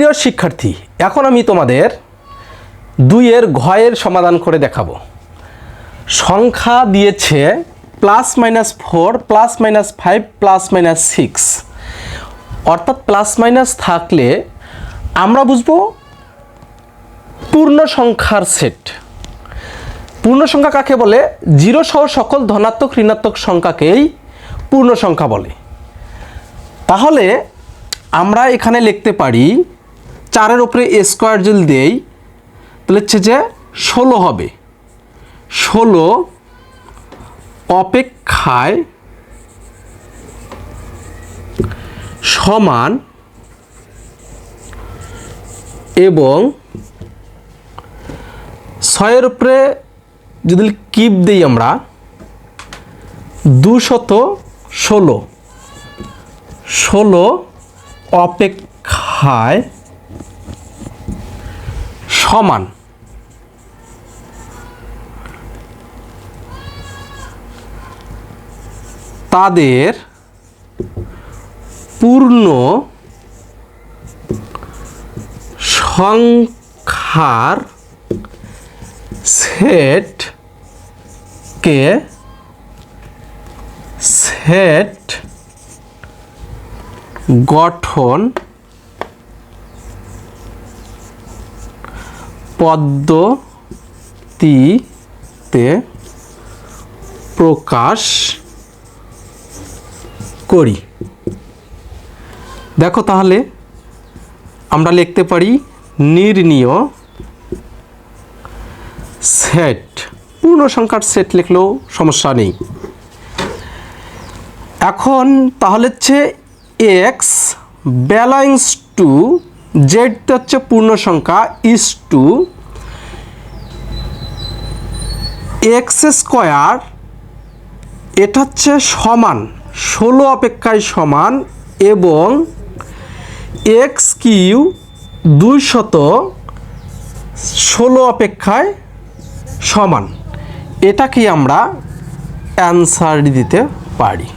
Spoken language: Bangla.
প্রিয় শিক্ষার্থী, এখন আমি তোমাদের দুইয়ের ঘয়ের সমাধান করে দেখাবো। সংখ্যা দিয়েছে plus minus four plus minus five plus minus six অর্থাৎ প্লাস মাইনাস থাকলে আমরা বুঝব পূর্ণ সংখ্যার সেট পূর্ণ সংখ্যা কাকে বলে? জিরো সহ সকল ধনাত্মক, ঋণাত্মক সংখ্যাকেই পূর্ণ সংখ্যা বলে। তাহলে আমরা এখানে লিখতে পারি চারের উপরে এ স্কোয়ার যদি দেই, তাহলে হচ্ছে যে ষোলো হবে। ষোলো অপেক্ষায় সমান এবং ছয়ের উপরে যদি কিপ দিই আমরা, দুশত ষোলো। ষোলো অপেক্ষায় সমান। তাদের পূর্ণ সংখ্যার সেটকে সেট গঠন পদ্ধতিতে প্রকাশ করি। দেখো তাহলে আমরা লিখতে পারি নির্ণীয় সেট। পূর্ণ সংখ্যার সেট লিখলেও সমস্যা নেই। এখন তাহলে হচ্ছে এক্স ব্যালান্স টু জেড হচ্ছে পূর্ণ সংখ্যা ইস টু এক্স স্কোয়ার এটা হচ্ছে সমান, ষোলো অপেক্ষায় সমান এবং এক্স কিউ দুইশত ষোলো অপেক্ষায় সমান। এটাকেই আমরা অ্যান্সার দিতে পারি।